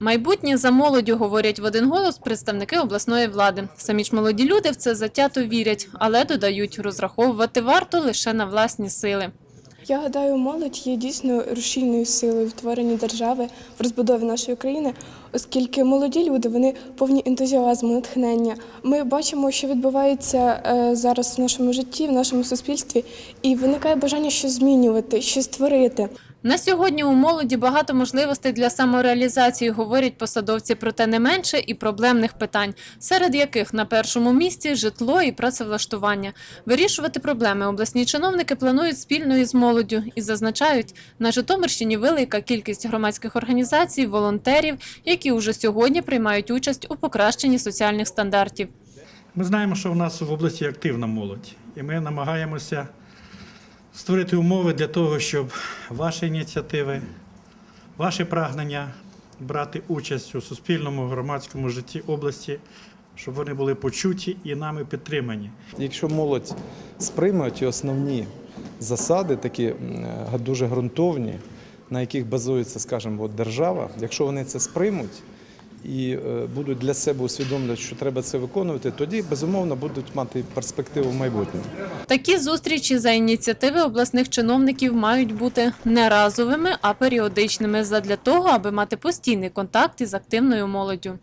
Майбутнє за молоддю говорять в один голос представники обласної влади. Самі ж молоді люди в це затято вірять, але додають, розраховувати варто лише на власні сили. Я гадаю, молодь є дійсно рушійною силою в творенні держави, в розбудові нашої країни, оскільки молоді люди вони повні ентузіазму, натхнення. Ми бачимо, що відбувається е, зараз в нашому житті, в нашому суспільстві, і виникає бажання щось змінювати, щось творити. На сьогодні у молоді багато можливостей для самореалізації, говорять посадовці, проте не менше і проблемних питань, серед яких на першому місці житло і працевлаштування. Вирішувати проблеми обласні чиновники планують спільно із молоддю і зазначають, на Житомирщині велика кількість громадських організацій, волонтерів, які уже сьогодні приймають участь у покращенні соціальних стандартів. Ми знаємо, що в нас в області активна молодь, і ми намагаємося створити умови для того, щоб ваші ініціативи, ваші прагнення брати участь у суспільному громадському житті області, щоб вони були почуті і нами підтримані. Якщо молодь сприйме ті основні засади, такі е, дуже ґрунтовні, на яких базується, скажімо, держава, якщо вони це сприймуть і е, будуть для себе усвідомлювати, що треба це виконувати, тоді безумовно будуть мати перспективу в майбутньому. Такі зустрічі за ініціативи обласних чиновників мають бути не разовими, а періодичними задля того, аби мати постійний контакт із активною молоддю.